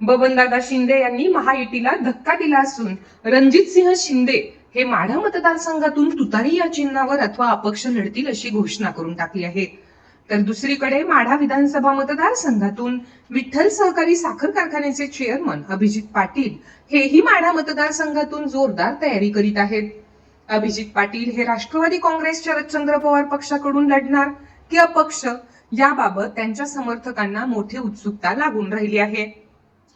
बबनदादा शिंदे यांनी महायुतीला धक्का दिला असून रणजितसिंह शिंदे हे माढा मतदारसंघातून तुतारी या चिन्हावर अथवा अपक्ष लढतील अशी घोषणा करून टाकली आहे. तर दुसरीकडे माढा विधानसभा मतदारसंघातून विठ्ठल सहकारी साखर कारखान्याचे चेअरमन अभिजित पाटील हेही माढा मतदारसंघातून जोरदार तयारी करीत आहेत. अभिजित पाटील हे राष्ट्रवादी काँग्रेस शरदचंद्र पवार पक्षाकडून लढणार की अपक्ष याबाबत त्यांच्या समर्थकांना मोठी उत्सुकता लागून राहिली आहे.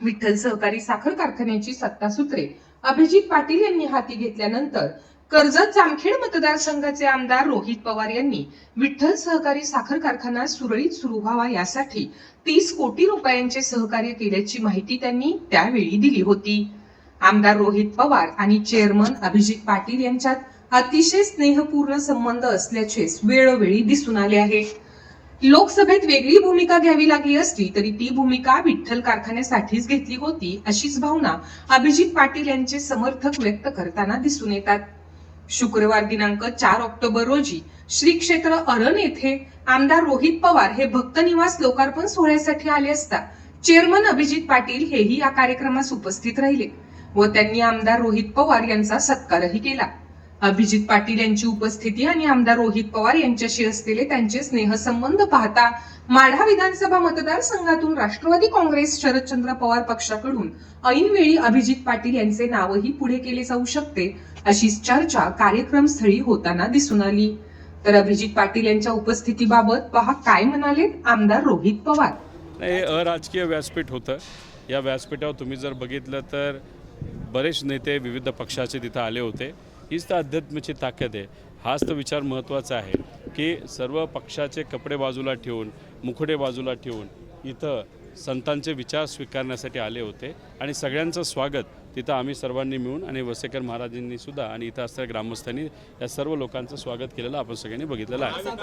विठ्ठल सहकारी साखर कारखान्याची सत्तासूत्रे. अभिजित पाटील यांनी हाती घेतल्यानंतर कर्जत जामखेड मतदारसंघाचे आमदार रोहित पवार यांनी विठ्ठल सहकारी साखर कारखाना सुरळीत सुरू व्हावा यासाठी तीस कोटी रुपयांचे सहकार्य केल्याची माहिती त्यांनी त्यावेळी दिली होती. आमदार रोहित पवार आणि चेअरमन अभिजित पाटील यांच्यात अतिशय स्नेहपूर्ण संबंध असल्याचे वेळोवेळी दिसून आले आहे लोकसभेत वेगळी भूमिका घ्यावी लागली असली तरी ती भूमिका विठ्ठल कारखान्यासाठीच घेतली होती अशीच भावना अभिजित पाटील यांचे समर्थक व्यक्त करताना दिसून येतात. शुक्रवार दिनांक चार ऑक्टोबर रोजी श्री क्षेत्र अरण येथे आमदार रोहित पवार हे भक्त निवास लोकार्पण सोहळ्यासाठी आले असता चेअरमन अभिजित पाटील हेही या कार्यक्रमास उपस्थित राहिले व त्यांनी आमदार रोहित पवार यांचा सत्कारही केला. अभिजित पाटील यांची उपस्थिती आणि आमदार रोहित पवार यांच्याशी असलेले त्यांचे स्नेहसंबंध पाहता माढा विधानसभा मतदारसंघातून राष्ट्रवादी काँग्रेस शरदचंद्र पवार पक्षाकडून ऐनवेळी अभिजित पाटील यांचे नावही पुढे केले जाऊ शकते अशी चर्चा कार्यक्रमस्थळी होताना दिसून आली. तर अभिजित पाटील यांच्या उपस्थितीबाबत पहा काय म्हणाले आमदार रोहित पवार. हे अराजकीय व्यासपीठ होतं. या व्यासपीठावर तुम्ही जर बघितलं तर बरेच नेते विविध पक्षाचे तिथं आले होते. हीच तर अध्यात्माची ताकद आहे. हाच तर विचार महत्त्वाचा आहे की सर्व पक्षाचे कपडे बाजूला ठेवून मुखडे बाजूला ठेवून इथं संतांचे विचार स्वीकारण्यासाठी आले होते आणि सगळ्यांचं स्वागत तिथं आम्ही सर्वांनी मिळून आणि वसेकर महाराजांनी सुद्धा आणि इथं असणाऱ्या ग्रामस्थांनी या सर्व लोकांचं स्वागत केलेलं आपण सगळ्यांनी बघितलेलं आहे.